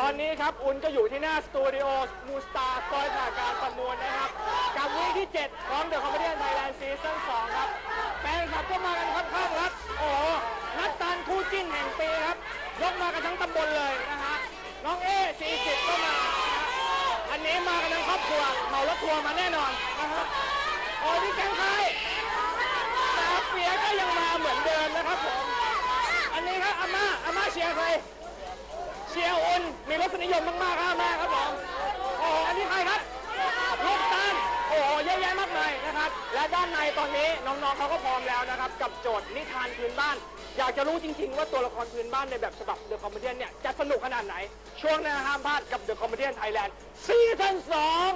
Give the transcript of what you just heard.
ตอนนี้ครับอุ่นก็อยู่ที่หน้าสตูดิโอมูสตาร์ซอยผ่าการประมวลนะครับ กับวีคที่ 7 ของเดอะคอมเมดี้ไทยแลนด์ซีซั่น2ครับแฟนคลับก็มากันครับข้างครับโอ้โหนัดตันคู่จิ้นแห่งปีครับ ยกมากันทั้งตำบลเลยนะฮะน้องเอ40 ก็มานะฮะอันนี้มากันทั้งครอบครัวเหมารถทัวร์มาแน่นอนนะฮะโอ้ยนี่แกงใครสาเปียก็ยังมาเหมือนเดิมนะครับผมอันนี้ครับอาม่าอาม่าเชียร์ใครเชียร์ อุ่นมีรสนิยมมากๆครับแม่ครับผมโอ้โหอันนี้ใครครับลูกตาลโอ้โหเยอะแยะมากมายนะครับ และด้านในตอนนี้น้องๆเขาก็พร้อมแล้วนะครับ กับโจทย์นิทานพื้นบ้าน อยากจะรู้จริง ๆ ว่าตัวละครพื้นบ้านในแบบฉบับเดอะคอมเมดี้เนี่ยจะสนุกขนาดไหน ช่วงหน้าห้ามพลาดกับเดอะคอมเมดี้ไทยแลนด์ซีซั่นสอง